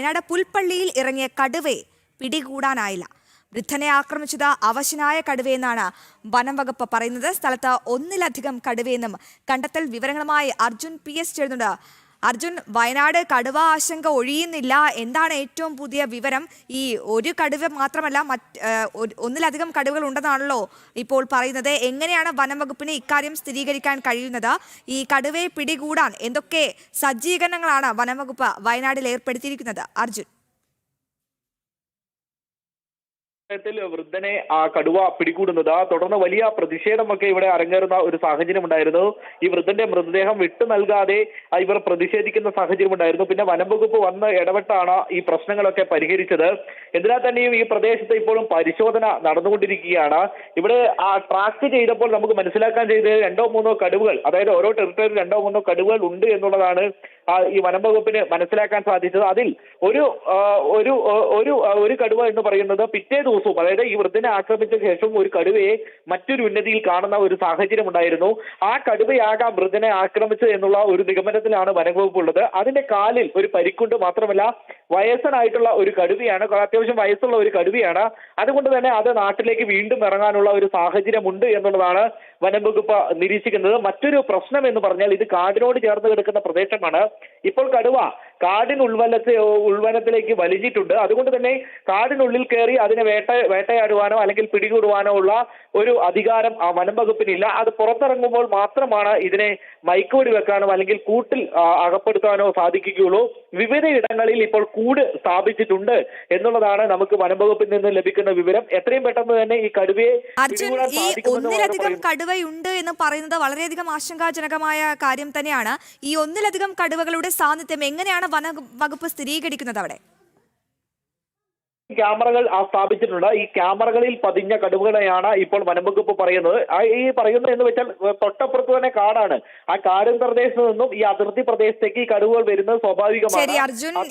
വയനാട് പുൽപ്പള്ളിയിൽ ഇറങ്ങിയ കടുവയെ പിടികൂടാനായില്ല. വൃദ്ധനെ ആക്രമിച്ചത് അവശനായ കടുവയെന്നാണ് വനം വകുപ്പ് പറയുന്നത്. സ്ഥലത്ത് ഒന്നിലധികം കടുവയെന്നും കണ്ടെത്തൽ വിവരങ്ങളുമായി അർജുൻ പി എസ് ചേരുന്നുണ്ട്. അർജുൻ വയനാട് കടുവ ആശങ്ക ഒഴിയുന്നില്ല. എന്താണ് ഏറ്റവും പുതിയ വിവരം? ഈ ഒരു കടുവ മാത്രമല്ല മറ്റ് ഒന്നിലധികം കടുവകൾ ഉണ്ടെന്നാണല്ലോ ഇപ്പോൾ പറയുന്നത്. എങ്ങനെയാണ് വനം വകുപ്പിന് ഇക്കാര്യം സ്ഥിരീകരിക്കാൻ കഴിയുന്നത്? ഈ കടുവയെ പിടികൂടാൻ എന്തൊക്കെ സജ്ജീകരണങ്ങളാണ് വനം വകുപ്പ് വയനാട്ടിൽ ഏർപ്പെടുത്തിയിരിക്കുന്നത്? അർജുൻ. ത്തിൽ വൃദ്ധനെ ആ കടുവ പിടികൂടുന്നത്. തുടർന്ന് വലിയ പ്രതിഷേധമൊക്കെ ഇവിടെ അരങ്ങേറുന്ന ഒരു സാഹചര്യം ഉണ്ടായിരുന്നു. ഈ വൃദ്ധന്റെ മൃതദേഹം വിട്ടു നൽകാതെ ഇവർ പ്രതിഷേധിക്കുന്ന സാഹചര്യം ഉണ്ടായിരുന്നു. പിന്നെ വനം വകുപ്പ് വന്ന് ഇടപെട്ടാണ് ഈ പ്രശ്നങ്ങളൊക്കെ പരിഹരിച്ചത്. എന്തിനാൽ തന്നെയും ഈ പ്രദേശത്ത് ഇപ്പോഴും പരിശോധന നടന്നുകൊണ്ടിരിക്കുകയാണ്. ഇവിടെ ആ ട്രാക്ക് ചെയ്തപ്പോൾ നമുക്ക് മനസ്സിലാക്കാൻ ചെയ്തത് രണ്ടോ മൂന്നോ കടുവകൾ അതായത് ഓരോ ടെറിട്ടറിയിൽ രണ്ടോ മൂന്നോ കടുവകൾ ഉണ്ട് എന്നുള്ളതാണ് ഈ വനം വകുപ്പിന് മനസ്സിലാക്കാൻ സാധിച്ചത് അതിൽ ഒരു ഒരു ഒരു ഒരു കടുവ എന്ന് പറയുന്നത് പിറ്റേ ദിവസവും അതായത് ഈ വൃദ്ധനെ ആക്രമിച്ച ശേഷവും ഒരു കടുവയെ മറ്റൊരു ഉന്നതിയിൽ കാണുന്ന ഒരു സാഹചര്യം ഉണ്ടായിരുന്നു. ആ കടുവയാകാം വൃദ്ധനെ ആക്രമിച്ചത് എന്നുള്ള ഒരു നിഗമനത്തിലാണ് വനംവകുപ്പ് ഉള്ളത്. അതിന്റെ കാലിൽ ഒരു പരിക്കുണ്ട് മാത്രമല്ല വയസ്സനായിട്ടുള്ള ഒരു കടുവയാണ് അത്യാവശ്യം വയസ്സുള്ള ഒരു കടുവയാണ്. അതുകൊണ്ട് തന്നെ അത് നാട്ടിലേക്ക് വീണ്ടും ഇറങ്ങാനുള്ള ഒരു സാഹചര്യമുണ്ട് എന്നുള്ളതാണ് വനം വകുപ്പ് നിരീക്ഷിക്കുന്നത്. മറ്റൊരു പ്രശ്നം എന്ന് പറഞ്ഞാൽ ഇത് കാടിനോട് ചേർന്ന് കിടക്കുന്ന പ്രദേശമാണ്. ഇപ്പോൾ കടുവ കാടിന് ഉൾവലത്തെ ഉൾവനത്തിലേക്ക് വലിഞ്ഞിട്ടുണ്ട് അതുകൊണ്ട് തന്നെ കാടിനുള്ളിൽ കയറി അതിനെ വേട്ട വേട്ടയാടുവാനോ അല്ലെങ്കിൽ പിടികൂടുവാനോ ഉള്ള ഒരു അധികാരം ആ വനം വകുപ്പിനില്ല. അത് പുറത്തിറങ്ങുമ്പോൾ മാത്രമാണ് ഇതിനെ മയക്കുവടി വെക്കാനോ അല്ലെങ്കിൽ കൂട്ടിൽ അകപ്പെടുത്താനോ സാധിക്കുകയുള്ളൂ. വിവിധ ഇടങ്ങളിൽ ഇപ്പോൾ കൂട് സ്ഥാപിച്ചിട്ടുണ്ട് എന്നുള്ളതാണ് നമുക്ക് വനം വകുപ്പിൽ നിന്ന് ലഭിക്കുന്ന വിവരം. എത്രയും പെട്ടെന്ന് തന്നെ ഈ കടുവയെ ഒന്നിലധികം കടുവയുണ്ട് എന്ന് പറയുന്നത് വളരെയധികം ആശങ്കാജനകമായ കാര്യം തന്നെയാണ്. ഈ ഒന്നിലധികം കടുവകളുടെ സാന്നിധ്യം എങ്ങനെയാണ് വന വകുപ്പ് സ്ഥിരീകരിക്കുന്നത് അവിടെ? ക്യാമറകൾ സ്ഥാപിച്ചിട്ടുണ്ട്. ഈ ക്യാമറകളിൽ പതിഞ്ഞ കടുവകളെയാണ് ഇപ്പോൾ വനംവകുപ്പ് പറയുന്നത്. ഈ പറയുന്നത് എന്ന് വെച്ചാൽ തൊട്ടപ്പുറത്ത് തന്നെ കാടാണ്. ആ കാടും പ്രദേശത്ത് നിന്നും ഈ അതിർത്തി പ്രദേശത്തേക്ക് ഈ കടുവകൾ വരുന്നത് ശരി സ്വാഭാവികമാണ് അർജുൻ